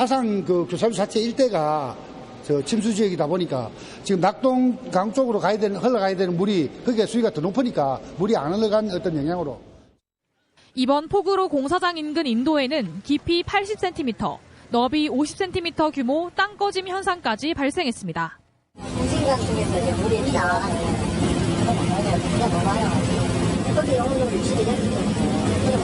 사상 그 교사비 자체 일대가 저 침수 지역이다 보니까 지금 낙동 강 쪽으로 가야 되는 흘러가야 되는 물이 거기에 수위가 더 높으니까 물이 안 흘러간 어떤 영향으로 이번 폭우로 공사장 인근 인도에는 깊이 80cm, 너비 50cm 규모 땅 꺼짐 현상까지 발생했습니다. 이제 물이 비가 너무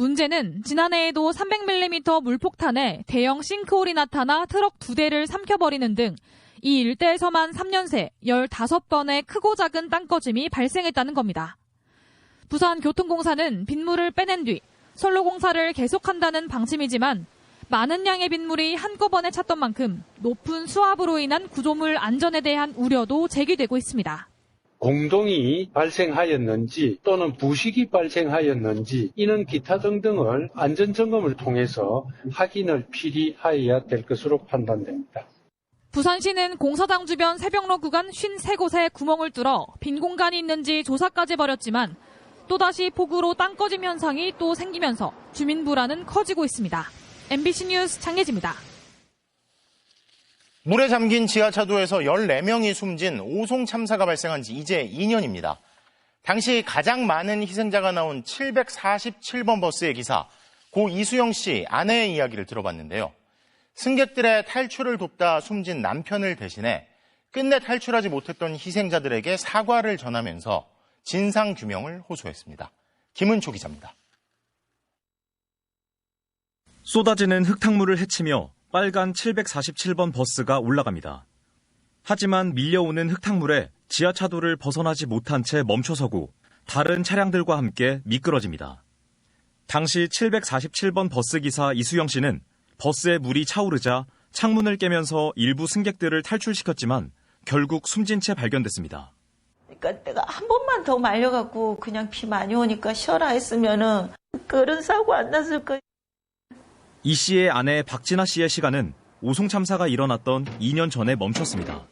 문제는 지난해에도 300mm 물폭탄에 대형 싱크홀이 나타나 트럭 두 대를 삼켜버리는 등 이 일대에서만 3년 새 15번의 크고 작은 땅꺼짐이 발생했다는 겁니다. 부산교통공사는 빗물을 빼낸 뒤 선로 공사를 계속한다는 방침이지만 많은 양의 빗물이 한꺼번에 찼던 만큼 높은 수압으로 인한 구조물 안전에 대한 우려도 제기되고 있습니다. 공동이 발생하였는지 또는 부식이 발생하였는지 이는 기타 등등을 안전점검을 통해서 확인을 필히 하여야 될 것으로 판단됩니다. 부산시는 공사장 주변 새벽로 구간 53곳에 구멍을 뚫어 빈 공간이 있는지 조사까지 벌였지만 또다시 폭우로 땅 꺼짐 현상이 또 생기면서 주민 불안은 커지고 있습니다. MBC 뉴스 장혜지입니다. 물에 잠긴 지하차도에서 14명이 숨진 오송 참사가 발생한 지 이제 2년입니다. 당시 가장 많은 희생자가 나온 747번 버스의 기사 고 이수영 씨 아내의 이야기를 들어봤는데요. 승객들의 탈출을 돕다 숨진 남편을 대신해 끝내 탈출하지 못했던 희생자들에게 사과를 전하면서 진상 규명을 호소했습니다. 김은초 기자입니다. 쏟아지는 흙탕물을 헤치며 빨간 747번 버스가 올라갑니다. 하지만 밀려오는 흙탕물에 지하차도를 벗어나지 못한 채 멈춰서고 다른 차량들과 함께 미끄러집니다. 당시 747번 버스 기사 이수영 씨는 버스에 물이 차오르자 창문을 깨면서 일부 승객들을 탈출시켰지만 결국 숨진 채 발견됐습니다. 그러니까 내가 한 번만 더 말려갖고 그냥 피 많이 오니까 쉬어라 했으면은 그런 사고 안 났을 거예요. 이 씨의 아내 박진아 씨의 시간은 오송 참사가 일어났던 2년 전에 멈췄습니다.